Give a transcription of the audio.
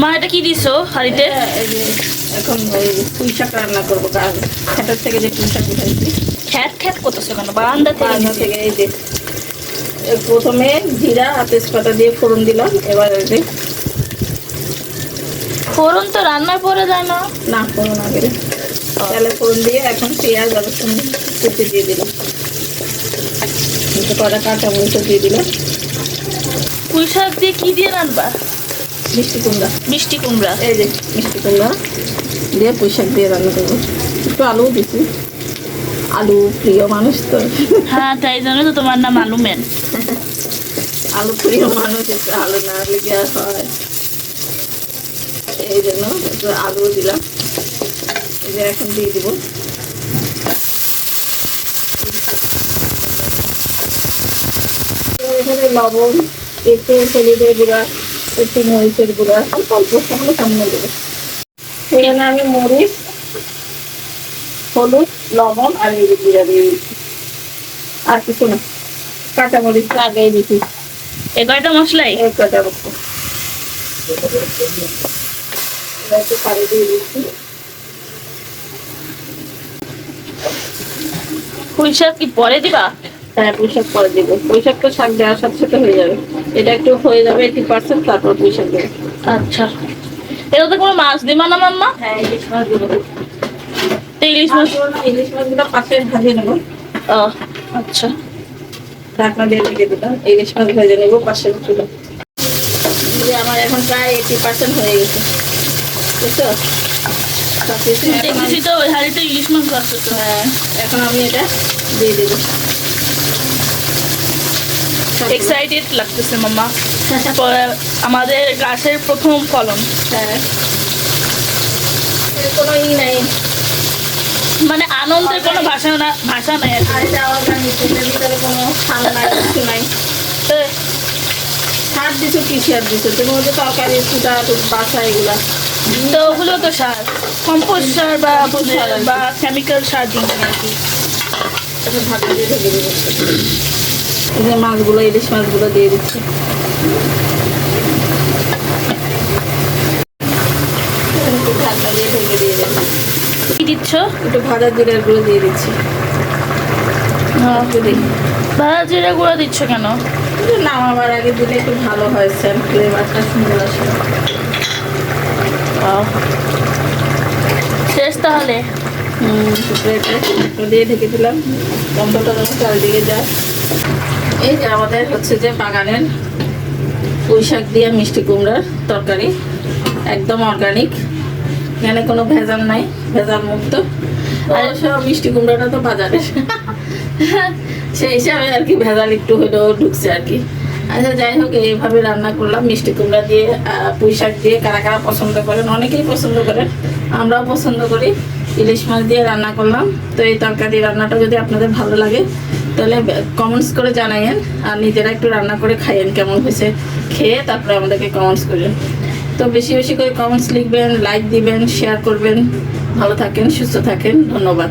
মা এটা কি দিছো হাড়িতে? এখন ওই পুঁই শাক রান্না করব কারণ থেকে যে পুঁই শাক উঠাইছি। খ্যাট খ্যাট করতেছো কেন? বারান্দা থেকে বারান্দা থেকে এই যে প্রথমে জিরা আর তেজপাতা দিয়ে ফোড়ন দিলাম এবার এই যে ফোড়ন তো রান্নার পরে যায় না। না ফোড়ন আগে তাহলে ফোড়ন দিয়ে এখন পেঁয়াজ আর রসুন কুচি দিয়ে দিলাম। কটা কাঁচা মরিচ দিয়ে দিলাম। পুঁই শাক দিয়ে কি দিয়ে রান্নবা মিষ্টি কুমড়া। মিষ্টি কুমড়া। এই যে মিষ্টি কুমড়া দিয়ে পুঁই শাক দিয়ে রান্না করব। একটু আলুও দিছি। আলু প্রিয় মানুষ তো। হ্যাঁ তাই জন্য তো তোমার নাম আলুমেন আলু প্রিয় মানুষ একটু আলু না হলে কি আর হয়। এই জন্য একটু আলু দিলাম। এই যে এখন দিয়ে দিব। এখানে লবণ একটু হলুদের গুঁড়া। একটু মরিচের গুঁড়া অল্প অল্প সামনে সামনে দেবো সেখানে আমি মরিচ হলুদ লবণ আর এই জিরা দিয়ে দিচ্ছি। আর কিছু না কাঁচা মরিচ আগেই দিচ্ছি। এ কয়টা মশলাই? এই কটা রকম এবার একটু পানি দিয়ে দিচ্ছি। পুঁই শাক কি পরে দিবা? হ্যাঁ পুঁইশাক পরে দেবো। পুঁইশাক তো শাক দেওয়ার সাথে সাথে হয়ে যাবে। এটা একটু হয়ে যাবে এইটি পার্সেন্ট তারপর পুঁইশাক দেবো। আচ্ছা। এটাতে কোনো মাছ দিবা না মাম্মা? হ্যাঁ ইলিশ মাছ দেবো। ইলিশ মাছ ইলিশ মাছগুলো পাশে ভাজিয়ে নেব। ও আচ্ছা। ঢাকনা দিয়ে রেখে দিলাম। ইলিশ মাছ ভেজে নেব পাশে যে আমার এখন প্রায় এইটি পার্সেন্ট হয়ে গেছে। বুঝছ? দেখেছি তো ওই হাড়িতে ইলিশ মাছ তো হ্যাঁ এখন আমি এটা দিয়ে দেবো। এক্সাইটেড লাগতেছে মাম্মা। আমাদের গাছের প্রথম ফলন কোনো ই নাই। মানে আনন্দের কোনো ভাষা না ভাষা নাই আর ভিতরে কোনো সার নাই কিছু নাই। তো সার দিছো কি সার দিছো? তুমি যে তরকারি ফুটা বাসা এগুলা। তো ওগুলো তো সার। কম্পোস্ট সার বা বা কেমিক্যাল সার দিন আর কি। ঢাকা দিয়ে ঢেকে এই যে মাছগুলো ইলিশ মাছগুলো দিয়ে দিচ্ছি। ঢাকা দিয়ে ঢেকে দিয়ে দেবো কি দিচ্ছ? একটু ভাজা জিরার গুঁড়ো দিয়ে দিচ্ছি। দিই। ভাজা জিরা গুঁড়া দিচ্ছ কেন? নামাবার আগে দিলে একটু ভালো হয় স্যান্ড ফ্লেভারটা সুন্দর আসে। শেষ তাহলে? দিয়ে ঢেকে দিলাম। গন্ধটা যেন চারিদিকে যায়। এই যে আমাদের হচ্ছে যে বাগানের পুঁই শাক দিয়ে মিষ্টি কুমড়ার তরকারি একদম অর্গানিক এখানে কোনো ভেজাল নাই ভেজাল মুক্ত। আর সব মিষ্টি কুমড়াটা তো বাজারে। সেই হিসাবে আর কি ভেজাল একটু হলেও ঢুকছে আর কি। আচ্ছা যাই হোক এইভাবে রান্না করলাম। মিষ্টি কুমড়া দিয়ে পুঁই শাক দিয়ে কারা কারা পছন্দ করেন? অনেকেই পছন্দ করেন। আমরাও পছন্দ করি। ইলিশ মাছ দিয়ে রান্না করলাম। তো এই তরকারি রান্নাটা যদি আপনাদের ভালো লাগে তাহলে কমেন্টস করে জানাইয়েন আর নিজেরা একটু রান্না করে খাইয়েন কেমন হয়েছে। খেয়ে তারপরে আমাদেরকে কমেন্টস করেন তো বেশি বেশি করে কমেন্টস লিখবেন লাইক দিবেন শেয়ার করবেন। ভালো থাকেন, সুস্থ থাকেন। ধন্যবাদ।